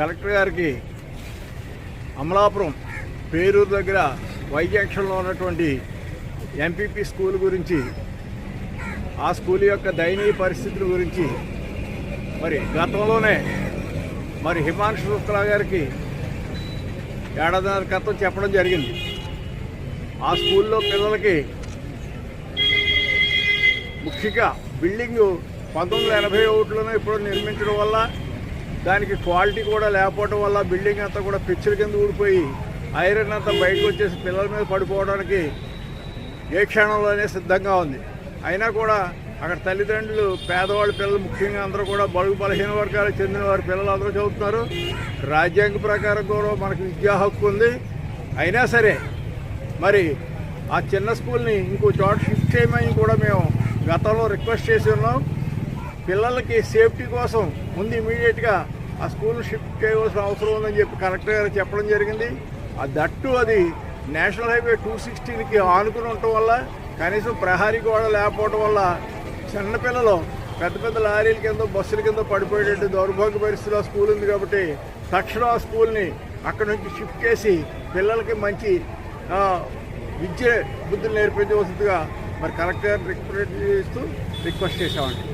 Collector గారికి అమలాపురం పేరూరు దగ్గర వైజంక్షన్లో ఉన్నటువంటి ఎంపీపీ స్కూల్ గురించి ఆ స్కూల్ యొక్క దయనీయ పరిస్థితుల గురించి మరి గతంలోనే మరి హిమాంశు శుక్లా గారికి ఏడాదిన్నర క్రితం చెప్పడం జరిగింది. ఆ స్కూల్లో పిల్లలకి ముఖ్యంగా బిల్డింగ్ పంతొమ్మిది వందల ఎనభై ఒకటిలోనే ఇప్పుడు నిర్మించడం వల్ల దానికి క్వాలిటీ కూడా లేకపోవడం వల్ల బిల్డింగ్ అంతా కూడా పిచ్చుల కింద ఊడిపోయి ఐరన్ అంతా బయటకు వచ్చేసి పిల్లల మీద పడిపోవడానికి ఏ క్షణంలోనే సిద్ధంగా ఉంది. అయినా కూడా అక్కడ తల్లిదండ్రులు పేదవాళ్ళ పిల్లలు ముఖ్యంగా అందరూ కూడా బడుగు బలహీన వర్గాలకు చెందిన వారి పిల్లలు అందరూ చదువుతున్నారు. రాజ్యాంగ ప్రకారం కూడా మనకు విద్యా హక్కు ఉంది. అయినా సరే మరి ఆ చిన్న స్కూల్ని ఇంకో చోట షిఫ్ట్ చేయమని కూడా మేము గతంలో రిక్వెస్ట్ చేసి ఉన్నాం. పిల్లలకి సేఫ్టీ కోసం ముందు ఇమీడియట్గా ఆ స్కూల్ షిఫ్ట్ చేయవలసిన అవసరం ఉందని చెప్పి కలెక్టర్ గారు చెప్పడం జరిగింది. ఆ దట్టు అది నేషనల్ హైవే టూ సిక్స్టీన్కి ఆనుకుని ఉండటం వల్ల కనీసం ప్రహారీ గోడ లేకపోవడం వల్ల చిన్నపిల్లలు పెద్ద పెద్ద లారీల కింద బస్సుల కింద పడిపోయేటట్టు దౌర్భాగ్య పరిస్థితిలో ఆ స్కూల్ ఉంది కాబట్టి తక్షణం ఆ స్కూల్ని అక్కడ నుంచి షిఫ్ట్ చేసి పిల్లలకి మంచి విద్య బుద్ధులు నేర్పించవలసిందిగా మరి కలెక్టర్ రిక్వెస్ట్ చేస్తూ రిక్వెస్ట్ చేశామండి.